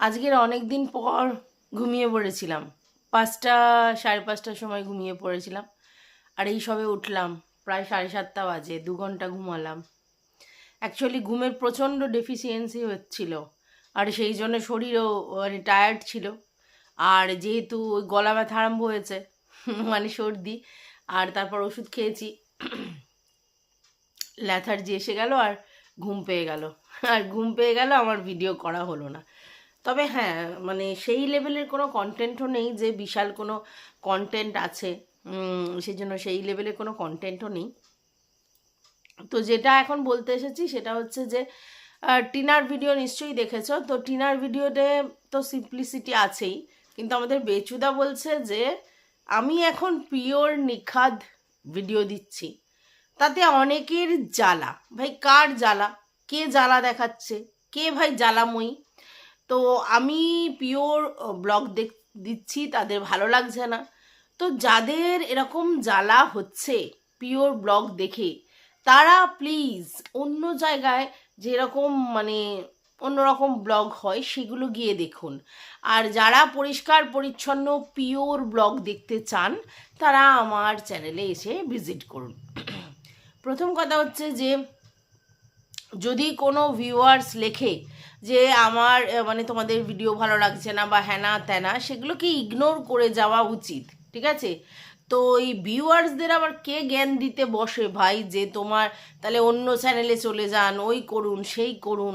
আজকের অনেক দিন পর ঘুমিয়ে পড়েছিলাম। পাঁচটা, সাড়ে পাঁচটার সময় ঘুমিয়ে পড়েছিলাম। আর এই সবে উঠলাম, প্রায় সাড়ে সাতটা বাজে, দু ঘণ্টা ঘুমালাম। অ্যাকচুয়ালি ঘুমের প্রচণ্ড ডেফিসিয়েন্সি হচ্ছিল। আর সেই জন্য শরীরও মানে টায়ার্ড ছিল। আর যেহেতু ওই গলা ব্যথা আরম্ভ হয়েছে মানে সর্দি, আর তারপর ওষুধ খেয়েছি। ল্যাথার্জি এসে গেল আর ঘুম পেয়ে গেল। আর ঘুম পেয়ে গেল, আমার ভিডিও করা হলো না। তবে হ্যাঁ মানে সেই লেভেলের কোনো কন্টেন্টও নেই যে বিশাল কোনো কন্টেন্ট আছে। সেই জন্য সেই লেভেলের কোনো কন্টেন্টও নেই। তো যেটা এখন বলতে এসেছি সেটা হচ্ছে যে টিনার ভিডিও নিশ্চয়ই দেখেছ। তো টিনার ভিডিওতে তো সিম্পলিসিটি আছেই। কিন্তু আমাদের বেচুদা বলছে যে, আমি এখন পিওর নিখাদ ভিডিও দিচ্ছি। তাতে অনেকের জ্বালা। ভাই, কার জ্বালা? কে জ্বালা দেখাচ্ছে? কে ভাই জ্বালাময়ী? তো আমি পিওর ব্লগ দেখ, দিচ্ছি, তাদের ভালো লাগছে না। তো যাদের এরকম জ্বালা হচ্ছে পিওর ব্লগ দেখে, তারা প্লিজ অন্য জায়গায় যেরকম মানে অন্যরকম ব্লগ হয়, সেগুলো গিয়ে দেখুন। আর যারা পরিষ্কার, পরিচ্ছন্ন, পিওর ব্লগ দেখতে চান, তারা আমার চ্যানেলে এসে ভিজিট করুন। প্রথম কথা হচ্ছে যে যদি কোনো ভিউয়ার্স লেখে যে আমার মানে তোমাদের ভিডিও ভালো লাগছে না বা হ্যানা ত্যানা সেগুলোকে ইগনোর করে যাওয়া উচিত? ঠিক আছে? তো এই ভিউয়ার্সদের আবার কে জ্ঞান দিতে বসে ভাই যে তোমার, তাহলে অন্য চ্যানেলে চলে যান, ওই করুন, সেই করুন?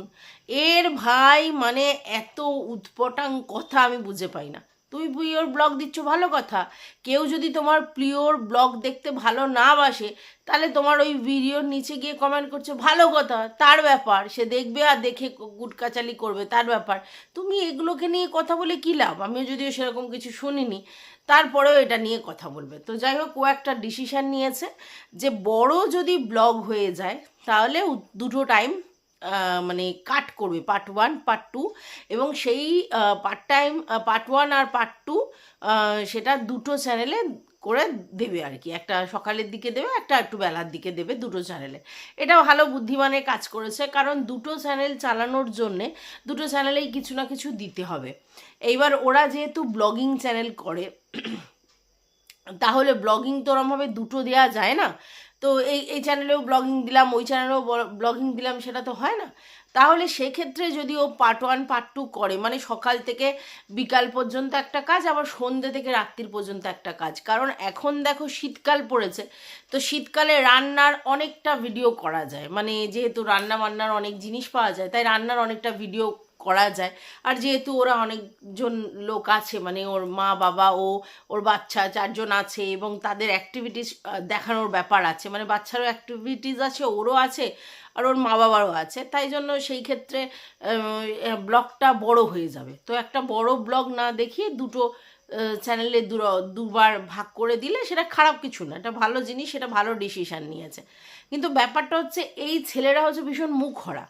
এর ভাই মানে এত উৎপটাং কথা আমি বুঝে পাই না। তুমি পিওর ব্লগ দিচ্ছ ভালো কথা। কেউ যদি তোমার পিওর ব্লগ দেখতে ভালো না বাসে, তাহলে তোমার ওই ভিডিওর নিচে গিয়ে কমেন্ট করছে, ভালো কথা, তার ব্যাপার। সে দেখবে আর দেখে গুটকাচালি করবে, তার ব্যাপার। তুমি এগুলোকে নিয়ে কথা বলে কী লাভ? আমিও যদিও সেরকম কিছু শুনিনি, তারপরেও এটা নিয়ে কথা বলবে। তো যাই হোক, ও একটা ডিসিশান নিয়েছে যে বড় যদি ব্লগ হয়ে যায়, তাহলে দুটো টাইম মানে কাট করবে পার্ট ওয়ান পার্ট টু এবং সেই পার্ট টাইম পার্ট ওয়ান আর পার্ট টু সেটা দুটো চ্যানেলে করে দেবে আর কি। একটা সকালের দিকে দেবে, একটা একটু বেলার দিকে দেবে দুটো চ্যানেলে এটা ভালো বুদ্ধিমানের কাজ করেছে, কারণ দুটো চ্যানেল চালানোর জন্যে দুটো চ্যানেলেই কিছু না কিছু দিতে হবে। এইবার ওরা যেহেতু ব্লগিং চ্যানেল করে, তাহলে ব্লগিং তো ওরমভাবে দুটো দেওয়া যায় না। তো এই এই চ্যানেলেও ব্লগিং দিলাম, ওই চ্যানেলেও ব্লগিং দিলাম, সেটা তো হয় না। তাহলে সেক্ষেত্রে যদি ও পার্ট ওয়ান পার্ট টু করে মানে সকাল থেকে বিকাল পর্যন্ত একটা কাজ, আবার সন্ধ্যে থেকে রাত্রির পর্যন্ত একটা কাজ। কারণ এখন দেখো শীতকাল পড়েছে, তো শীতকালে রান্নার অনেকটা ভিডিও করা যায়। মানে যেহেতু রান্না বান্নার অনেক জিনিস পাওয়া যায়, তাই রান্নার অনেকটা ভিডিও করা যায়। আর যেহেতু ওরা অনেকজন লোক আছে মানে ওর মা, বাবা, ও, ওর বাচ্চা চারজন আছে এবং তাদের অ্যাক্টিভিটিস দেখানোর ব্যাপার আছে। মানে বাচ্চারও অ্যাক্টিভিটিস আছে, ওরও আছে আর ওর মা বাবারও আছে। তাই জন্য সেই ক্ষেত্রে ব্লগটা বড় হয়ে যাবে। তো একটা বড় ব্লগ না দেখিয়ে দুটো চ্যানেলে দুবার ভাগ করে দিলে সেটা খারাপ কিছু না। এটা ভালো জিনিস, সেটা ভালো ডিসিশান নিয়েছে। কিন্তু ব্যাপারটা হচ্ছে, এই ছেলেরা হচ্ছে ভীষণ মুখরা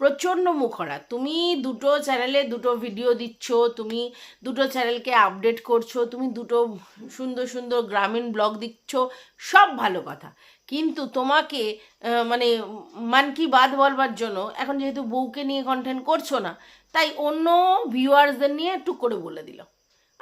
প্রচণ্ড মুখরা। তুমি দুটো চ্যানেলে দুটো ভিডিও দিচ্ছ, তুমি দুটো চ্যানেলকে আপডেট করছ, তুমি দুটো সুন্দর সুন্দর গ্রামীণ ব্লগ দিচ্ছ, সব ভালো কথা। কিন্তু তোমাকে মানে মান কি বাদ বলবার জন্য এখন যেহেতু বউকে নিয়ে কন্টেন্ট করছ না, তাই অন্য ভিউয়ার্সদের নিয়ে একটু করে বলে দিল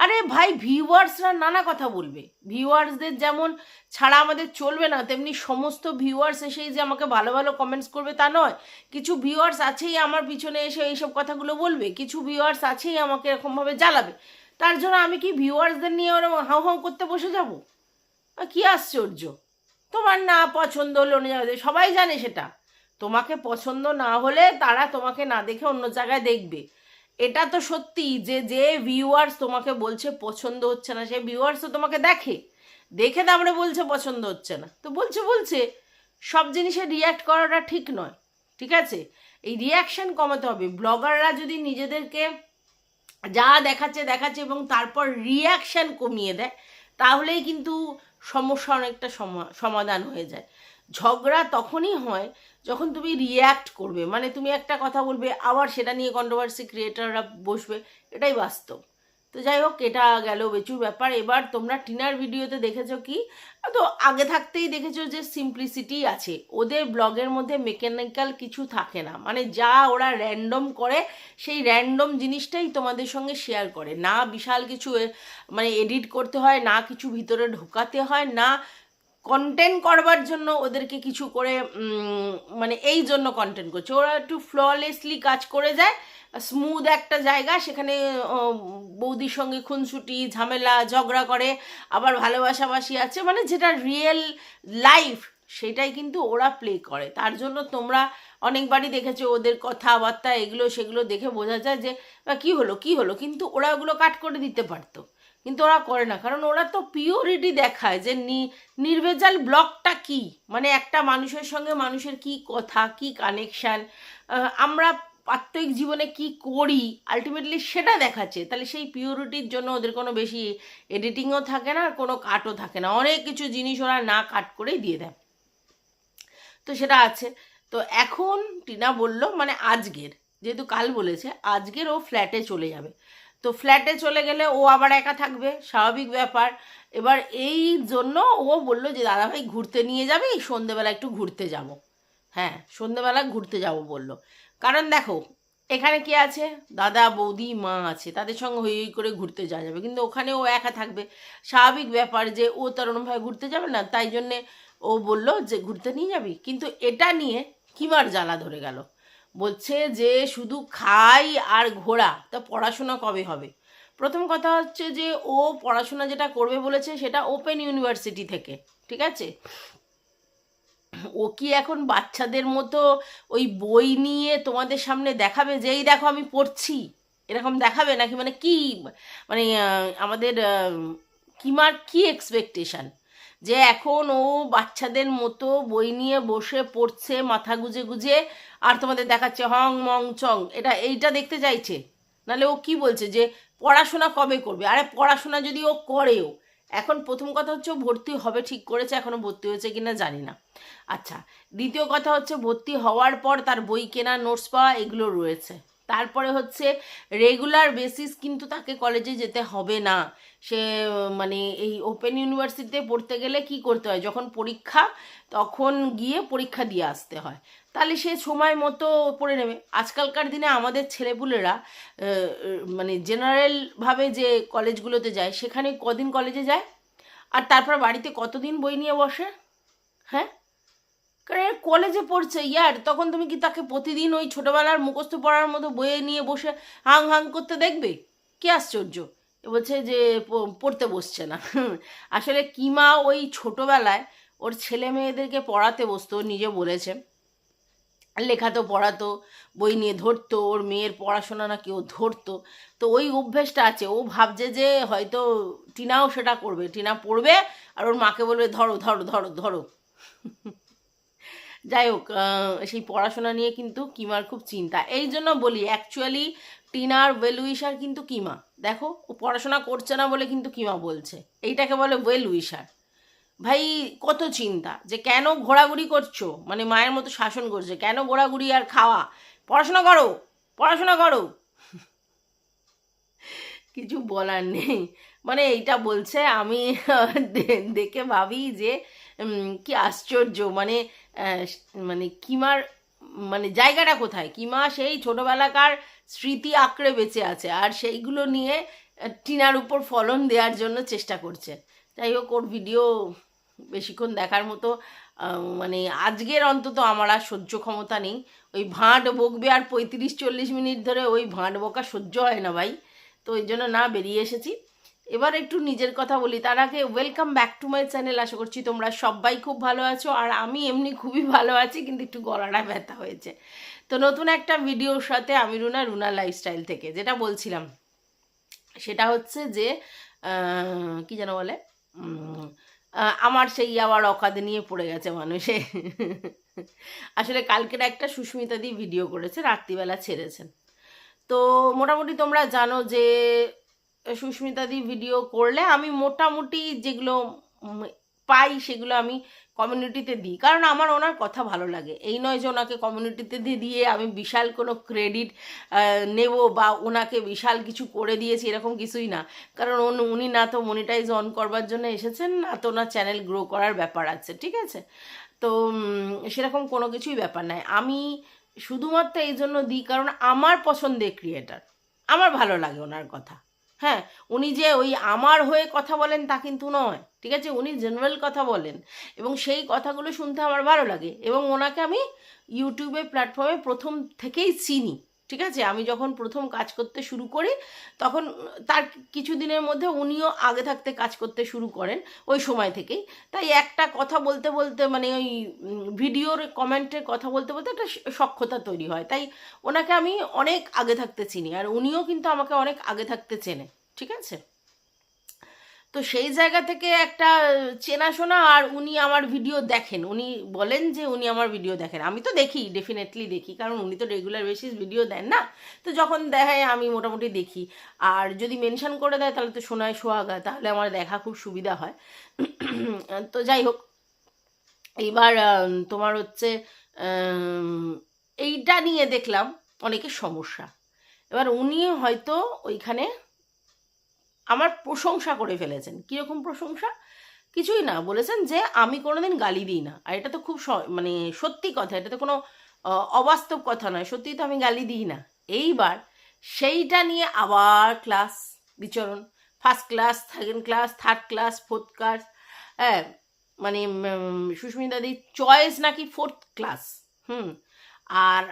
আরে ভাই ভিউয়ার্সরা নানা কথা বলবে। ভিউয়ার্সদের যেমন ছাড়া আমাদের চলবে না, তেমনি সমস্ত ভিউয়ার্স এসেই যে আমাকে ভালো ভালো কমেন্টস করবে তা নয়। কিছু ভিউয়ার্স আছেই আমার পিছনে এসে এইসব কথাগুলো বলবে, কিছু ভিউয়ার্স আছেই আমাকে এরকমভাবে জ্বালাবে। তার জন্য আমি কি ভিউয়ার্সদের নিয়ে ওরকম হাউ হাউ করতে বসে যাব? কি আশ্চর্য। তোমার না পছন্দ হলো অন্য জায়গায় সবাই জানে সেটা। তোমাকে পছন্দ না হলে তারা তোমাকে না দেখে অন্য জায়গায় দেখবে। এটা তো সত্যি যে যে ভিউয়ার্স তোমাকে বলছে পছন্দ হচ্ছে না সেই ভিউয়ার্স তো তোমাকে দেখে। দেখে তারপরে বলছে পছন্দ হচ্ছে না। তো বলছে বলছে, সব জিনিসে রিয়্যাক্ট করাটা ঠিক নয়, ঠিক আছে? এই রিয়াকশন কমাতে হবে। ব্লগাররা যদি নিজেদেরকে যা দেখাচ্ছে দেখাচ্ছে এবং তারপর রিয়াকশন কমিয়ে দেয়, তাহলেই কিন্তু সমস্যা অনেকটা সমা- সমাধান হয়ে যায়। ঝগড়া তখনই হয় যখন তুমি রিয়্যাক্ট করবে। মানে তুমি একটা কথা বলবে, আবার সেটা নিয়ে কন্ট্রোভার্সি ক্রিয়েটাররা বসবে, এটাই বাস্তব। তো যাই হোক, এটা গেল বেচুর ব্যাপার। এবার তোমরা টিনার ভিডিওতে দেখেছ কি? তো আগে থাকতেই দেখেছ যে সিম্পলিসিটি আছে। ওদের ব্লগের মধ্যে মেকানিক্যাল কিছু থাকে না। মানে যা ওরা র্যান্ডম করে, সেই র্যান্ডম জিনিসটাই তোমাদের সঙ্গে শেয়ার করে। না বিশাল কিছু মানে এডিট করতে হয়, না কিছু ভিতরে ঢোকাতে হয়, না কন্টেন্ট করবার জন্য ওদেরকে কিছু করে মানে এই জন্য কন্টেন্ট করছে। ওরা একটু ফ্ললেসলি কাজ করে যায় স্মুথ একটা জায়গা সেখানে বৌদির সঙ্গে খুনসুটি ঝামেলা ঝগড়া করে আবার ভালোবাসাবাসি আছে মানে যেটা রিয়েল লাইফ সেটাই কিন্তু ওরা প্লে করে। তার জন্য তোমরা অনেকবারই দেখেছ ওদের কথাবার্তা এগুলো সেগুলো দেখে বোঝা যায় যে "আহ, কি হলো কি হলো? কিন্তু ওরা ওগুলো কাট করে দিতে পারতো। কিন্তু ওরা করে না। কারণ ওরা তো পিওরিটি দেখায় যে নির্ভেজাল ব্লগটা কি? মানে একটা মানুষের সঙ্গে মানুষের কি কথা, কি কানেকশান আমরা প্রাত্যহিক জীবনে কি করি? আলটিমেটলি সেটা দেখাচ্ছে। তাহলে সেই পিওরিটির জন্য ওদের কোনো বেশি এডিটিংও থাকে না, আর কোনো কাটও থাকে না। অনেক কিছু জিনিস ওরা না কাট করেই দিয়ে দেয়। তো সেটা আছে। তো এখন টিনা বলল মানে আজকের, যেহেতু কাল বলেছে, আজকের ও ফ্ল্যাটে চলে যাবে। তো ফ্ল্যাটে চলে গেলে ও আবার একা থাকবে, স্বাভাবিক ব্যাপার। এবার এই জন্য ও বলল যে, দাদাভাই, ঘুরতে নিয়ে যাবে? এই সন্ধেবেলা একটু ঘুরতে যাব। হ্যাঁ সন্ধেবেলা ঘুরতে যাব বলল। কারণ দেখো, এখানে কে আছে? দাদা, বৌদি, মা আছে, তাদের সঙ্গে হই হই করে ঘুরতে যাওয়া যাবে। কিন্তু ওখানে ও একা থাকবে। স্বাভাবিক ব্যাপার যে, ও তার ভাই ঘুরতে যাবে না, তাই জন্যে ও বলল যে, ঘুরতে নিয়ে যাবি? কিন্তু এটা নিয়ে কিমার জ্বালা ধরে গেল? বলছে যে শুধু খাই আর ঘোরা তা পড়াশোনা কবে হবে? প্রথম কথা হচ্ছে যে ও পড়াশোনা যেটা করবে বলেছে সেটা ওপেন ইউনিভার্সিটি থেকে, ঠিক আছে? ও কি এখন বাচ্চাদের মতো ওই বই নিয়ে তোমাদের সামনে দেখাবে যে, এই দেখো আমি পড়ছি এরকম দেখাবে নাকি? মানে কি মানে আমাদের কিমার কি এক্সপেকটেশন যে এখন ও বাচ্চাদের মতো বই নিয়ে বসে পড়ছে, মাথা গুজে গুজে আর তোমাদের দেখাচ্ছে হং মং চং। এটা এইটা দেখতে চাইছে? নাহলে ও কি বলছে যে পড়াশোনা কবে করবে? আরে পড়াশোনা যদি ও করেও, এখন প্রথম কথা হচ্ছে ভর্তি হবে ঠিক করেছে এখনও ভর্তি হয়েছে কিনা জানি না। আচ্ছা দ্বিতীয় কথা হচ্ছে ভর্তি হওয়ার পর তার বই কেনা, নোটস পাওয়া, এগুলো রয়েছে। তারপরে হচ্ছে রেগুলার বেসিস কিন্তু তাকে কলেজে যেতে হবে না। সে মানে এই ওপেন ইউনিভার্সিটিতে পড়তে গেলে কি করতে হয়? যখন পরীক্ষা, তখন গিয়ে পরীক্ষা দিয়ে আসতে হয়। তাহলে সে সময় মতো পড়ে নেবে। আজকালকার দিনে আমাদের ছেলেপুলেরা মানে জেনারেলভাবে যে কলেজগুলোতে যায়, সেখানে কদিন কলেজে যায়? আর তারপর বাড়িতে কতদিন বই নিয়ে বসে? হ্যাঁ? কারণ কলেজে পড়ছে, ইয়ার। তখন তুমি কি তাকে প্রতিদিন ওই ছোটোবেলার মুখস্থ পড়ার মতো বইয়ে নিয়ে বসে হাং হাং করতে দেখবে? কি আশ্চর্য! বলছে যে পড়তে বসছে না। আসলে কিমা ওই ছোটোবেলায় ওর ছেলে মেয়েদেরকে পড়াতে বসতো নিজে বলেছে। লেখাতো পড়াতো, বই নিয়ে ধরতো, ওর মেয়ের পড়াশোনা নাকি ও ধরতো। তো ওই অভ্যেসটা আছে। ও ভাবছে যে হয়তো টিনাও সেটা করবে। টিনা পড়বে আর ওর মাকে বলবে, ধরো ধরো ধরো ধরো। যাই হোক সেই পড়াশোনা নিয়ে কিন্তু কিমার খুব চিন্তা। এই জন্য বলি অ্যাকচুয়ালি টিনার ওয়েল উইশার কিন্তু কিমা। দেখো, ও পড়াশোনা করছে না বলে কিন্তু কিমা বলছে। এইটাকে বলে ওয়েল উইশার ভাই, কত চিন্তা যে কেন ঘোরাঘুরি করছ? মানে মায়ের মতো শাসন করছে। কেন ঘোরাঘুরি আর খাওয়া? পড়াশোনা করো পড়াশোনা করো। কিছু বলার নেই। মানে এইটা বলছে, আমি দেখে ভাবি যে কি আশ্চর্য। মানে মানে কিমার মানে জায়গাটা কোথায়? কিমা সেই ছোটোবেলাকার স্মৃতি আঁকড়ে বেঁচে আছে আর সেইগুলো নিয়ে টিনার উপর ফলন দেওয়ার জন্য চেষ্টা করছে। যাই হোক, ওর ভিডিও বেশিক্ষণ দেখার মতো মানে আজকের অন্তত আমার আর সহ্য ক্ষমতা নেই। ওই ভাঁট বকবে আর পঁয়ত্রিশ চল্লিশ মিনিট ধরে ওই ভাঁট বকা সহ্য হয় না ভাই। তো ওই জন্য না বেরিয়ে এসেছি। এবার একটু নিজের কথা বলি। তার আগে welcome back to my channel আশা করছি তোমরা সবাই খুব ভালো আছো। আর আমি এমনি খুবই ভালো আছি, কিন্তু একটু গলাটা ব্যথা হয়েছে। তো নতুন একটা ভিডিওর সাথে আমি রুনা রুনা লাইফস্টাইল থেকে। যেটা বলছিলাম, সেটা হচ্ছে যে কি যেন বলে? আমার সেই আবার অকাদে নিয়ে পড়ে গেছে মানুষে। আসলে কালকের একটা সুস্মিতা দিয়ে ভিডিও করেছে, রাত্রিবেলা ছেড়েছেন। তো মোটামুটি তোমরা জানো যে, সুস্মিতা দি ভিডিও করলে আমি মোটামুটি যেগুলো পাই সেগুলো আমি কমিউনিটিতে দিই। কারণ আমার ওনার কথা ভালো লাগে। এই নয় যে ওনাকে কমিউনিটিতে দিয়ে আমি বিশাল কোনো ক্রেডিট নেব বা ওনাকে বিশাল কিছু করে দিয়েছি এরকম কিছুই না। কারণ উনি না তো মনিটাইজ অন করবার জন্য এসেছেন, না তো ওনার চ্যানেল গ্রো করার ব্যাপার আছে, ঠিক আছে? তো সেরকম কোনো কিছুই ব্যাপার নাই। আমি শুধুমাত্র এই জন্য দিই কারণ আমার পছন্দের ক্রিয়েটার আমার ভালো লাগে ওনার কথা। হ্যাঁ উনি যে ওই আমার হয়ে কথা বলেন তা কিন্তু নয়। ঠিক আছে? উনি জেনারেল কথা বলেন। এবং সেই কথাগুলো শুনতে আমার ভালো লাগে। এবং ওনাকে আমি ইউটিউবে প্ল্যাটফর্মে প্রথম থেকেই চিনি। ঠিক আছে? আমি যখন প্রথম কাজ করতে শুরু করি, তখন তার কিছু দিনের মধ্যে উনিও আগে থাকতে কাজ করতে শুরু করেন ওই সময় থেকেই। তাই একটা কথা বলতে বলতে মানে ওই ভিডিওর কমেন্টের কথা বলতে বলতে একটা স- সখ্যতা তৈরি হয়। তাই ওনাকে আমি অনেক আগে থাকতে চিনি। আর উনিও কিন্তু আমাকে অনেক আগে থাকতে চেনে। ঠিক আছে? তো সেই জায়গা থেকে একটা চেনাশোনা আর উনি আমার ভিডিও দেখেন। উনি বলেন যে উনি আমার ভিডিও দেখেন। আমি তো দেখি ডেফিনেটলি দেখি কারণ উনি তো রেগুলার বেসিস ভিডিও দেন না? তো যখন দেখায় আমি মোটামুটি দেখি। আর যদি মেনশান করে দেয় তাহলে তো শোনায় সোহাগা তাহলে আমার দেখা খুব সুবিধা হয়। তো যাই হোক এইবার আম, তোমার হচ্ছে এইটা নিয়ে দেখলাম অনেকের সমস্যা। এবার উনি হয়তো ওইখানে আমার প্রশংসা করে ফেলেছেন। কীরকম প্রশংসা? কিছুই না। বলেছেন যে আমি কোনোদিন গালি দিই না। আর এটা তো খুব মানে সত্যি কথা। এটা তো কোনো অবাস্তব কথা নয়। সত্যিই তো আমি গালি দিই না। এইবার সেইটা নিয়ে আবার ক্লাস বিচরণ। First class second class third class fourth class হ্যাঁ মানে উম, সুস্মিতাদির চয়েস নাকি ফোর্থ ক্লাস। হুম। আর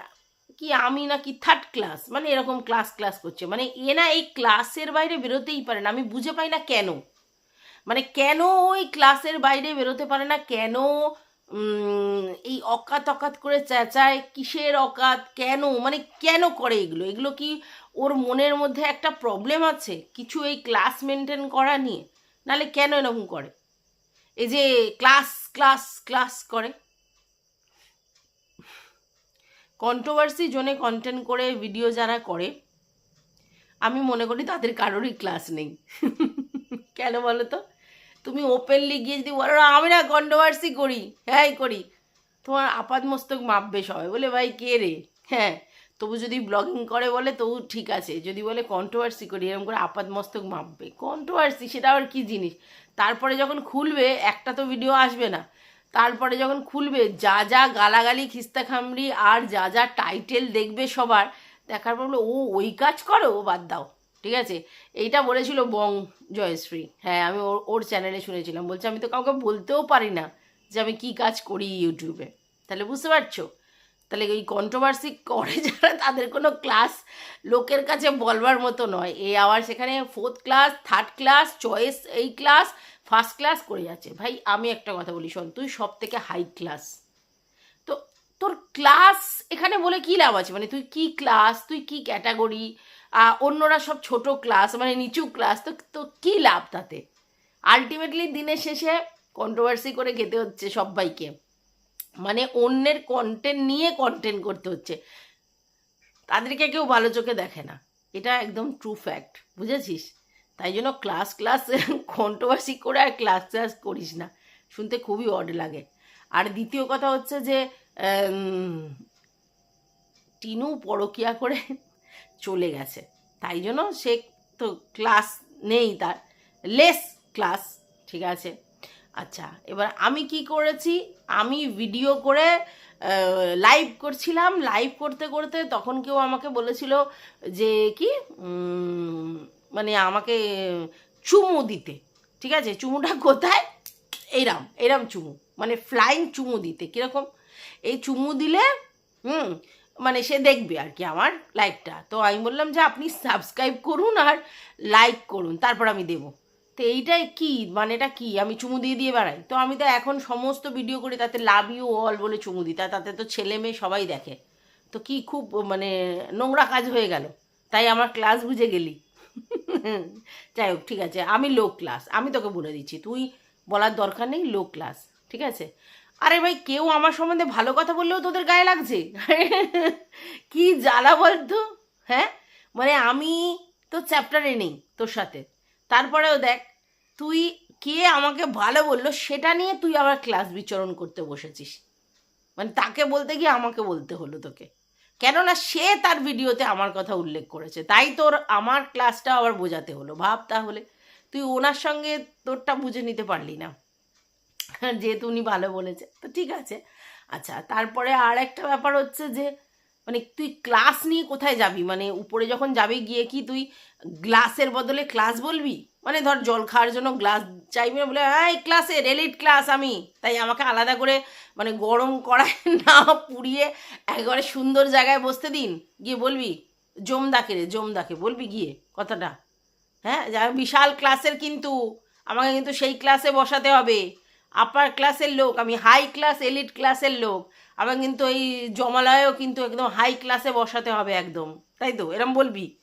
কি আমি নাকি থার্ড ক্লাস মানে এরকম ক্লাস ক্লাস করছে। মানে এ না এই ক্লাসের বাইরে বেরোতেই পারে না। আমি বুঝে পাই না কেন? মানে কেন ওই ক্লাসের বাইরে বেরোতে পারে না? কেন এই অকাত অকাত করে চেঁচায়? কিসের অকাত? কেন? মানে কেন করে এগুলো? এগুলো কি ওর মনের মধ্যে একটা প্রবলেম আছে? কিছু এই ক্লাস মেনটেন করা নিয়ে? নালে কেন এরকম করে? এই যে ক্লাস ক্লাস ক্লাস করে? কন্ট্রোভার্সি জোনে কন্টেন্ট করে ভিডিও যারা করে আমি মনে করি তাদের কারোরই ক্লাস নেই। কেন বলো তো? তুমি ওপেনলি গিয়ে যদি বলো "না, আমি না কন্ট্রোভার্সি করি। হ্যাঁ করি। তোমার আপাত মস্তক মাপবে সবাই। বলে ভাই কে রে? হ্যাঁ তবু যদি ব্লগিং করে বলে তবু ঠিক আছে। যদি বলে কন্ট্রোভার্সি করি এরকম করে আপাত মস্তক মাপবে। কন্ট্রোভার্সি সেটা আবার কী জিনিস? তারপরে যখন খুলবে একটা তো ভিডিও আসবে না। তারপরে যখন খুলবে, যা যা গালাগালি, খিস্তা খামড়ি, আর যা যা টাইটেল দেখবে সবার, দেখার পর ও, ওই কাজ করো, ও বাদ দাও। ঠিক আছে? এইটা বলেছিল বং জয়শ্রী। হ্যাঁ আমি ওর ওর চ্যানেলে শুনেছিলাম। বলছে, আমি তো কাউকে বলতেও পারি না যে আমি কি কাজ করি ইউটিউবে তাহলে বুঝতে পারছ? তাহলে এই কন্ট্রোভার্সি করে যারা, তাদের কোনো ক্লাস লোকের কাছে বলবার মতো নয়। এ আবার সেখানে fourth class third class choice এই ক্লাস ফার্স্ট ক্লাস করে যাচ্ছে ভাই, আমি একটা কথা বলি, শোন, তুই সব থেকে হাই ক্লাস তো তোর ক্লাস এখানে বলে কি লাভ আছে? মানে তুই কি ক্লাস তুই কি ক্যাটাগরি অন্যরা সব ছোট ক্লাস মানে নিচু ক্লাস তো তো কী লাভ তাতে? আলটিমেটলি দিনের শেষে কন্ট্রোভার্সি করে খেতে হচ্ছে সবাইকে। মানে অন্যের কন্টেন্ট নিয়ে কন্টেন্ট করতে হচ্ছে। তাদেরকে কেউ ভালো চোখে দেখে না। এটা একদম ট্রু ফ্যাক্ট বুঝেছিস? তাই জন্য ক্লাস ক্লাস কন্ট্রোভার্সি করে আর ক্লাস ক্লাস করিস না। শুনতে খুবই অড লাগে। আর দ্বিতীয় কথা হচ্ছে যে টিনু পরকিয়া করে চলে গেছে। তাই জন্য সে তো ক্লাস নেই তার। লেস ক্লাস ঠিক আছে? আচ্ছা এবার আমি কি করেছি? আমি ভিডিও করে লাইভ করছিলাম। লাইভ করতে করতে তখন কেউ আমাকে বলেছিল যে কি মানে আমাকে চুমু দিতে, ঠিক আছে? চুমুটা কোথায়? এইরাম এইরাম চুমু মানে ফ্লাইং চুমু দিতে, কীরকম? এই চুমু দিলে, হুম মানে সে দেখবে আর কি আমার লাইভটা তো আমি বললাম যে, আপনি সাবস্ক্রাইব করুন আর লাইক করুন, তারপর আমি দেবো। তো এইটাই কি মানে এটা কি? আমি চুমু দিয়ে দিয়ে বেড়াই। তো আমি তো এখন সমস্ত ভিডিও করি, তাতে লাভ ইউ অল বলে চুমু দিই তাতে তো ছেলে মেয়ে সবাই দেখে। তো কি খুব মানে নোংরা কাজ হয়ে গেল। তাই আমার ক্লাস বুঝে গেলি। যাই হোক ঠিক আছে, আমি লো ক্লাস আমি তোকে বলে দিচ্ছি, তুই বলার দরকার নেই লো ক্লাস ঠিক আছে? আরে ভাই, কেউ আমার সম্বন্ধে ভালো কথা বললেও তোদের গায়ে লাগছে? কি জ্বালা বলতো? হ্যাঁ? মানে আমি তো চ্যাপ্টারে নেই তোর সাথে। তারপরেও দেখ, তুই কে আমাকে ভালো বলল সেটা নিয়ে তুই আবার ক্লাস বিচরণ করতে বসেছিস। মানে তাকে বলতে গিয়ে আমাকে বলতে হলো তোকে। কেননা সে তার ভিডিওতে আমার কথা উল্লেখ করেছে। তাই তোর আমার ক্লাসটা আবার বোঝাতে হলো। ভাব তাহলে, তুই ওনার সঙ্গে তোরটা বুঝে নিতে পারলি না। যেহেতু উনি ভালো বলেছে, তো ঠিক আছে। আচ্ছা তারপরে আর একটা ব্যাপার হচ্ছে যে মানে তুই ক্লাস নিয়ে কোথায় যাবি? মানে উপরে যখন যাবি, গিয়ে কি তুই গ্লাসের বদলে ক্লাস বলবি? মানে ধর জল খাওয়ার জন্য গ্লাস চাইবি বলে, এই ক্লাসের এলিট ক্লাস আমি। তাই আমাকে আলাদা করে মানে গরম করায় না পুড়িয়ে একেবারে সুন্দর জায়গায় বসতে দিন। গিয়ে বলবি, জমদাকে রে, জমদাকে। বলবি গিয়ে কথাটা। হ্যাঁ যা বিশাল ক্লাসের কিন্তু। আমাকে কিন্তু সেই ক্লাসে বসাতে হবে। আপার ক্লাসের লোক, আমি হাই ক্লাস এলিট ক্লাসের লোক। আমার কিন্তু এই জমালয়েও কিন্তু একদম হাই ক্লাসে বসাতে হবে একদম। তাই তো? এরম বলবি?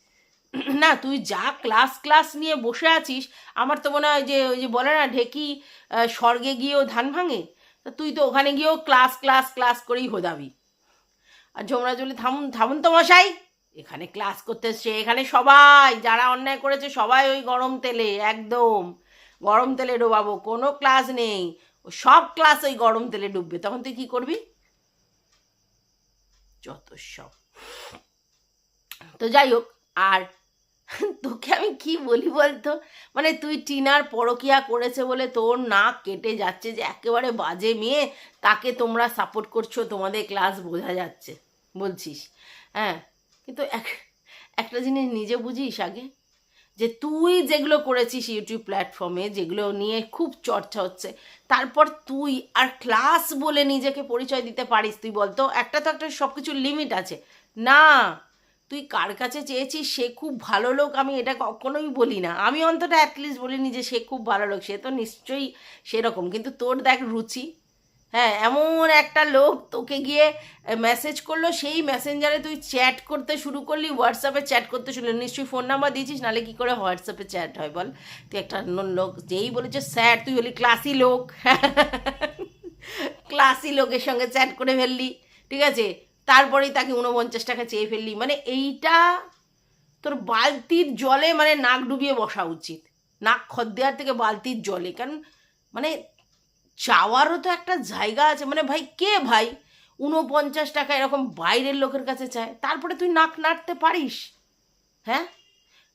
না, তুই যা ক্লাস ক্লাস নিয়ে বসে আছিস, আমার তো মনে হয় যে, ওই যে বলে না, ঢেকি স্বর্গে গিয়েও ধান ভাঙে, তা তুই তো ওখানে গিয়েও ক্লাস ক্লাস ক্লাস করেই হোদাবি। আর ঝোমরা জলি থামুন থামুন তো মশাই। এখানে ক্লাস করতে এসছে, এখানে সবাই, যারা অন্যায় করেছে, সবাই ওই গরম তেলে, একদম। গরম তেলে ডোবাবো, কোনো ক্লাস নেই। ও সব ক্লাস ওই গরম তেলে ডুববে, তখন তুই কি করবি? যত সব। তো যাই হোক, আর তোকে আমি কি বলি বলতো? মানে তুই টিনার পরকিয়া করেছে বলে তোর নাক কেটে যাচ্ছে যে একেবারে বাজে মেয়ে, তাকে তোমরা সাপোর্ট করছ, তোমাদের ক্লাস বোঝা যাচ্ছে, বলছিস। হ্যাঁ কিন্তু এক, একটা জিনিস নিজে বুঝিস আগে, যে তুই যেগুলো করেছিস ইউটিউব প্ল্যাটফর্মে যেগুলো নিয়ে খুব চর্চা হচ্ছে, তারপর তুই আর ক্লাস বলে নিজেকে পরিচয় দিতে পারিস, তুই বলতো? একটা তো একটা সব কিছুর লিমিট আছে। না তুই কার কাছে চেয়েছিস? সে খুব ভালো লোক, আমি এটা কখনোই বলি না। আমি অন্তত অ্যাটলিস্ট বলিনি যে সে খুব ভালো লোক, সে তো নিশ্চয়ই সেরকম। কিন্তু তোর দেখ রুচি। হ্যাঁ এমন একটা লোক তোকে গিয়ে মেসেজ করল, সেই মেসেঞ্জারে তুই চ্যাট করতে শুরু করলি হোয়াটসঅ্যাপে চ্যাট করতে শুরু। নিশ্চয়ই ফোন নাম্বার দিয়েছিস, নাহলে কী করে হোয়াটসঅ্যাপে চ্যাট হয় বল? তুই একটা ন- লোক, যেই বলেছে স্যার তুই হলি ক্লাসি লোক। ক্লাসি লোকের সঙ্গে চ্যাট করে ফেললি, ঠিক আছে? তারপরেই তাকে উনপঞ্চাশ টাকা চেয়ে ফেললি। মানে এইটা তোর বালতির জলে মানে নাক ডুবিয়ে বসা উচিত। নাক খদ দেওয়ার থেকে বালতির জলে। কারণ মানে চাওয়ারও তো একটা জায়গা আছে। মানে ভাই, কে ভাই উনপঞ্চাশ টাকা এরকম বাইরের লোকের কাছে চায়? তারপরে তুই নাক নাড়তে পারিস। হ্যাঁ?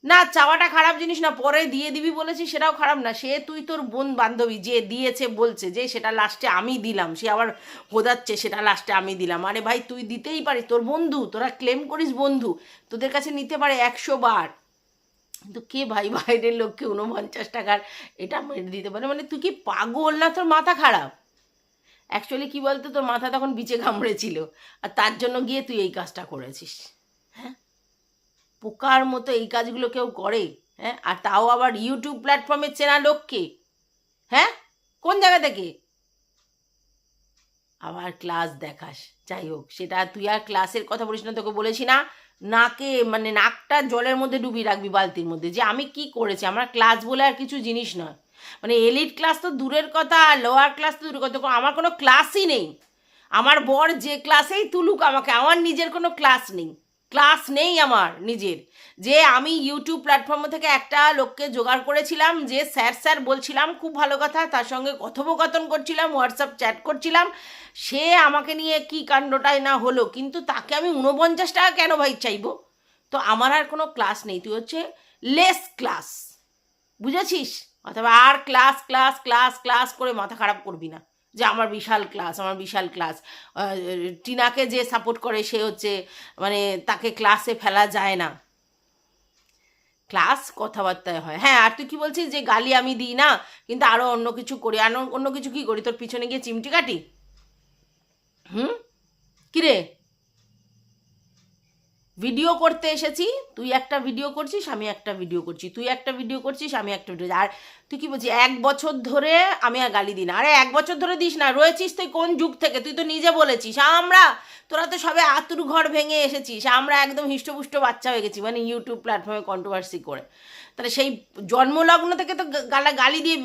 না, চাওয়াটা খারাপ জিনিস না, পরে দিয়ে দিবি বলেছি, সেটাও খারাপ না। সে তুই তোর বোন বান্ধবী, যে দিয়েছে, বলছে যে সেটা লাস্টে আমি দিলাম, সে আবার হোদাচ্ছে সেটা লাস্টে আমি দিলাম। আরে ভাই, তুই দিতেই পারিস, তোর বন্ধু, তোরা ক্লেম করিস বন্ধু, তোদের কাছে নিতে পারে একশো বার। কিন্তু কে ভাই, বাইরের লোককে উনপঞ্চাশ টাকার এটা মেরে দিতে পারে? মানে তুই কি পাগল না, তোর মাথা খারাপ? অ্যাকচুয়ালি কি বলতো, তোর মাথা তখন বিচে কামড়েছিল আর তার জন্য গিয়ে তুই এই কাজটা করেছিস। পোকার মতো এই কাজগুলো কেউ করে হ্যাঁ? আর তাও আবার ইউটিউব প্ল্যাটফর্মে চেনা লোককে হ্যাঁ? কোন জায়গা থেকে? আবার ক্লাস দেখাস, যাই হোক, সেটা তুই আর ক্লাসের কথা বলিস না, তোকে বলেছি না, নাকে মানে নাকটা জলের মধ্যে ডুবিয়ে রাখবি বালতির মধ্যে, যে আমি কি করেছি? আমার ক্লাস বলে আর কিছু জিনিস নয়। মানে এলিট ক্লাস তো দূরের কথা লোয়ার ক্লাস তো দূরের কথা আমার কোনো ক্লাসই নেই। আমার বর যে ক্লাসেই তুলুক আমাকে, আমার নিজের কোনো ক্লাস নেই। ক্লাস নেই আমার নিজের। যে আমি ইউটিউব প্ল্যাটফর্ম থেকে একটা লোককে জোগাড় করেছিলাম, যে স্যার স্যার বলছিলাম খুব ভালো কথা, তার সঙ্গে কথোপকথন করছিলাম হোয়াটসঅ্যাপ চ্যাট করছিলাম, সে আমাকে নিয়ে কি কাণ্ডটাই না হলো, কিন্তু তাকে আমি উনপঞ্চাশ টাকা কেন ভাই চাইব? তো আমার আর কোনো ক্লাস নেই, তুই হচ্ছে লেস ক্লাস বুঝেছিস? অথবা আর ক্লাস ক্লাস ক্লাস ক্লাস করে মাথা খারাপ করবি না। যে আমার বিশাল ক্লাস, আমার বিশাল ক্লাস। টিনাকে যে সাপোর্ট করে সে হচ্ছে মানে তাকে ক্লাসে ফেলা যায় না। ক্লাস কথাবার্তায় হয়। হ্যাঁ আর তুই কি বলছিস যে গালি আমি দিই না, কিন্তু আরও অন্য কিছু করি? আর অন্য কিছু কি করি? তোর পিছনে গিয়ে চিমটি কাটি? হুম? কিরে ভিডিও করতে এসেছি, তুই একটা ভিডিও করছিস, আমি একটা ভিডিও করছি, তুই একটা ভিডিও করছিস, আমি একটা ভিডিও আর তুই কি বলছিস, এক বছর ধরে আমি আর গালি দিই না। আরে এক বছর ধরে দিস না, রয়েছিস তুই কোন যুগ থেকে? তুই তো নিজে বলেছিস, আমরা, তোরা তো সবে আতুর ঘর ভেঙে এসেছিস, আমরা একদম হিষ্টপুষ্ট বাচ্চা হয়ে গেছি মানে ইউটিউব প্ল্যাটফর্মে কন্ট্রোভার্সি করে। তাহলে সেই জন্মলগ্ন থেকে তো গালা, গালি দিয়ে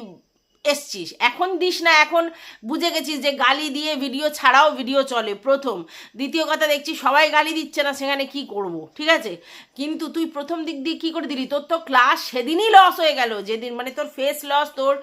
এসছিস। এখন দিস না, এখন বুঝে গেছিস যে গালি দিয়ে ভিডিও ছাড়াও ভিডিও চলে, প্রথম। দ্বিতীয় কথা দেখছি সবাই গালি দিচ্ছে না, সেখানে কি করব, ঠিক আছে? কিন্তু তুই প্রথম দিক দিয়ে কী করে দিলি? তোর তো ক্লাস সেদিনই লস হয়ে গেল, যেদিন মানে তোর ফেস লস তোর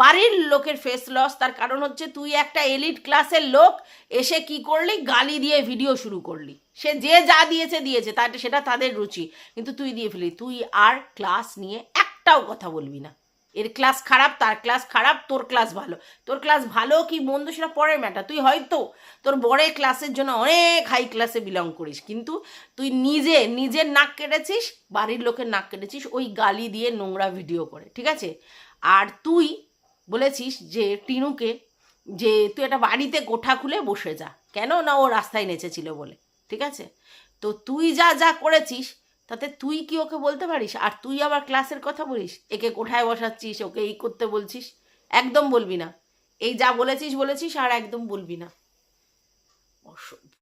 বাড়ির লোকের ফেস লস তার কারণ হচ্ছে তুই একটা এলিট ক্লাসের লোক, এসে কি করলি? গালি দিয়ে ভিডিও শুরু করলি। সে যে যা দিয়েছে দিয়েছে, তার সেটা তাদের রুচি। কিন্তু তুই দিয়ে ফেলি, তুই আর ক্লাস নিয়ে একটাও কথা বলবি না। এর ক্লাস খারাপ, তার ক্লাস খারাপ, তোর ক্লাস ভালো। তোর ক্লাস ভালো কি মন্দ সেটা পরের ম্যাটার তুই হয়তো তোর বড় ক্লাসের জন্য অনেক হাই ক্লাসে বিলং করিস, কিন্তু তুই নিজে, নিজের নাক কেটেছিস, বাড়ির লোকের নাক কেটেছিস, ওই গালি দিয়ে নোংরা ভিডিও করে, ঠিক আছে? আর তুই বলেছিস যে টিনুকে যে তুই একটা বাড়িতে কোঠা খুলে বসে যা। কেন? না ও রাস্তায় নেচেছিল বলে, ঠিক আছে? তো তুই যা যা করেছিস তাতে তুই কি ওকে বলতে পারিস? আর তুই আবার ক্লাসের কথা বলিস? একে কোঠায় বসাচ্ছিস, ওকে এই করতে বলছিস? একদম বলবি না। এই যা বলেছিস বলেছিস, আর একদম বলবি না। অসভ্য।